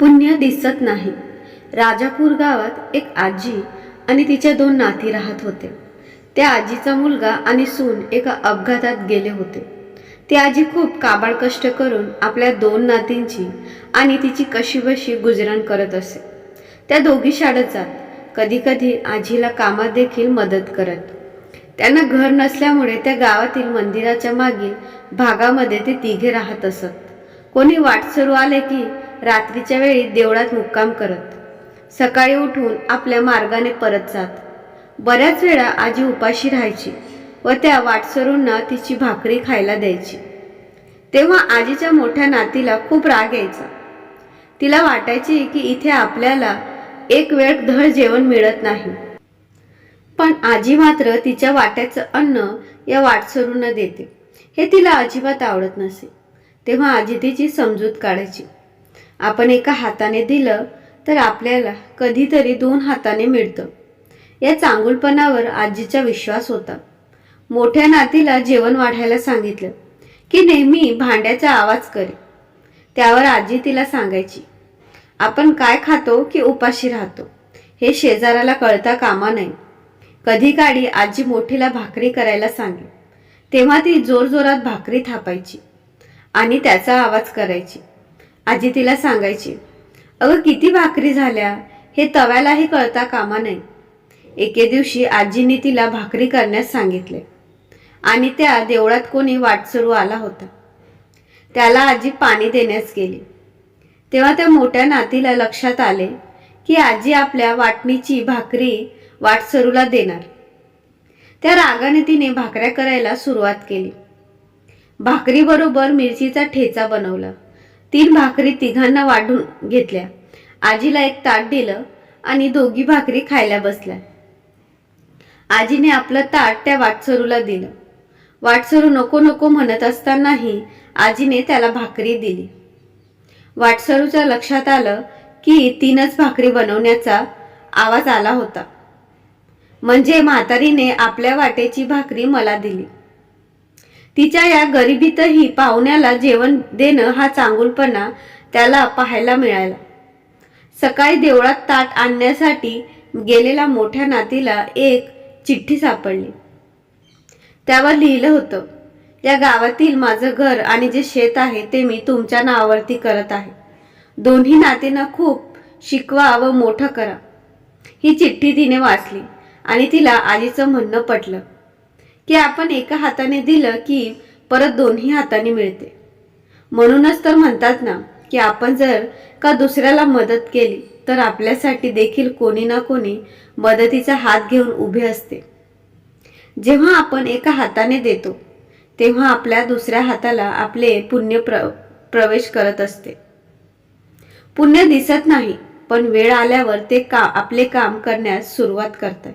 पुण्य दिसत नाही. राजापूर गावात एक आजी आणि तिच्या दोन नाती राहत होते. त्या आजीचा मुलगा आणि सून एका अपघातात गेले होते. ती आजी खूप काबाड कष्ट करून आपल्या दोन नातींची आणि तिची कशीबशी गुजरण करत असे. त्या दोघी शाळेत जात कधीकधी आजीला कामात देखील मदत करत. त्यांना घर नसल्यामुळे त्या गावातील मंदिराच्या मागील भागामध्ये ते तिघे राहत असत. कोणी वाटसरू आले की रात्रीच्या वेळी देवळात मुक्काम करत. सकाळी उठून आपल्या मार्गाने परत जात. बऱ्याच वेळा आजी उपाशी राहायची व त्या वाटसरूंना तिची भाकरी खायला द्यायची. तेव्हा आजीच्या मोठ्या नातीला खूप राग यायचा. तिला वाटायची की इथे आपल्याला एक वेळ धड जेवण मिळत नाही. पण आजी मात्र तिच्या वाट्याचं अन्न या वाटसरूंना देते. हे तिला अजिबात आवडत नसे. तेव्हा आजी तिची समजूत काढायची. आपण एका हाताने दिलं तर आपल्याला कधीतरी दोन हाताने मिळतं. या चांगुलपणावर आजीचा विश्वास होता. मोठ्या नातीला जेवण वाढायला सांगितलं की नेहमी भांड्याचा आवाज करे. त्यावर आजी तिला सांगायची आपण काय खातो की उपाशी राहतो? हे शेजाराला कळता कामा नये कधी काळी आजी मोठीला भाकरी करायला सांगे तेव्हा ती जोरजोरात भाकरी थापायची आणि त्याचा आवाज करायची. आजी तिला सांगायची अगं किती भाकरी झाल्या? हे तव्यालाही कळता कामा नये. एके दिवशी आजीने तिला भाकरी करण्यास सांगितले आणि त्या देवळात कोणी वाटसरू आला होता. त्याला आजी पाणी देण्यास गेली. तेव्हा त्या मोठ्या नातीला लक्षात आले की आजी आपल्या वाटणीची भाकरी वाटसरूला देणार. त्या रागाने तिने भाकऱ्या करायला सुरुवात केली. भाकरीबरोबर मिरचीचा ठेचा बनवला. तीन भाकरी तिघांना वाढून घेतल्या. आजीला एक ताट दिलं आणि दोघी भाकरी खायला बसल्या. आजीने आपलं ताट त्या वाटसरूला दिलं. वाटसरू नको नको म्हणत असतानाही आजीने त्याला भाकरी दिली. वाटसरूच्या लक्षात आलं की तीनच भाकरी बनवण्याचा आवाज आला होता. म्हणजे म्हातारीने आपल्या वाटेची भाकरी मला दिली. तिच्या या गरिबीतही पाहुण्याला जेवण देणं हा चांगुलपणा त्याला पाहायला मिळाला. सकाळी देवळात ताट आणण्यासाठी गेलेल्या मोठ्या नातीला एक चिठ्ठी सापडली. त्यावर लिहिलं होतं या गावातील माझं घर आणि जे शेत आहे ते मी तुमच्या नावावरती करत आहे. दोन्ही नातींना खूप शिकवा व मोठं करा. ही चिठ्ठी तिने वाचली आणि तिला आजीचं म्हणणं पटलं. की आपण एका हाताने दिलं की परत दोन्ही हाताने मिळते. म्हणूनच तर म्हणतात ना की आपण जर का दुसऱ्याला मदत केली तर आपल्यासाठी देखील कोणी ना कोणी मदतीचा हात घेऊन उभे असते. जेव्हा आपण एका हाताने देतो तेव्हा आपल्या दुसऱ्या हाताला आपले पुण्य प्र प्रवेश करत असते. पुण्य दिसत नाही पण वेळ आल्यावर ते का आपले काम करण्यास सुरुवात करतात.